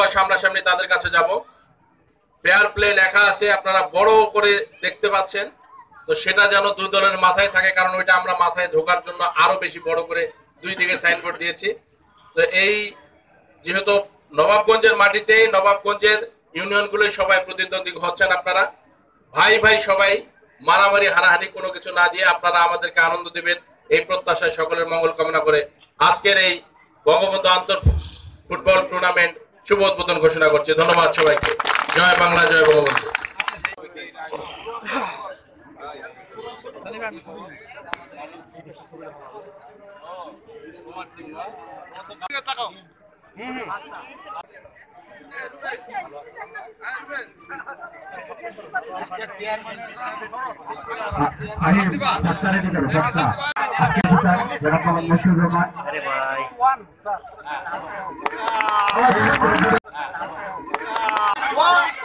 বা সামনাসামনি তাদের কাছে যাব। ফেয়ার প্লে লেখা আছে, আপনারা বড় করে দেখতে পাচ্ছেন। তো সেটা যেন দুই দলের মাথায় থাকে, কারণ ওইটা আমরা মাথায় ঢোকার জন্য আরও বেশি বড় করে দুই দিকে সাইনবোর্ড দিয়েছি। তো এই যেহেতু নবাবগঞ্জের মাটিতে, নবাবগঞ্জের ইউনিয়নগুলোই সবাই প্রতিদ্বন্দ্বী হচ্ছেন আপনারা। ভাই ভাই সবাই মারামারি, হানাহানি কোনো কিছু না দিয়ে আপনারা আমাদেরকে আনন্দ দিবেন, এই প্রত্যাশায় সকলের মঙ্গল কামনা করে আজকের এই বঙ্গবন্ধু আন্তর ফুটবল টুর্নামেন্ট শুভ উদ্বোধন ঘোষণা করছি। ধন্যবাদ সবাইকে। জয় বাংলা, জয় বঙ্গবন্ধু। আজকে One.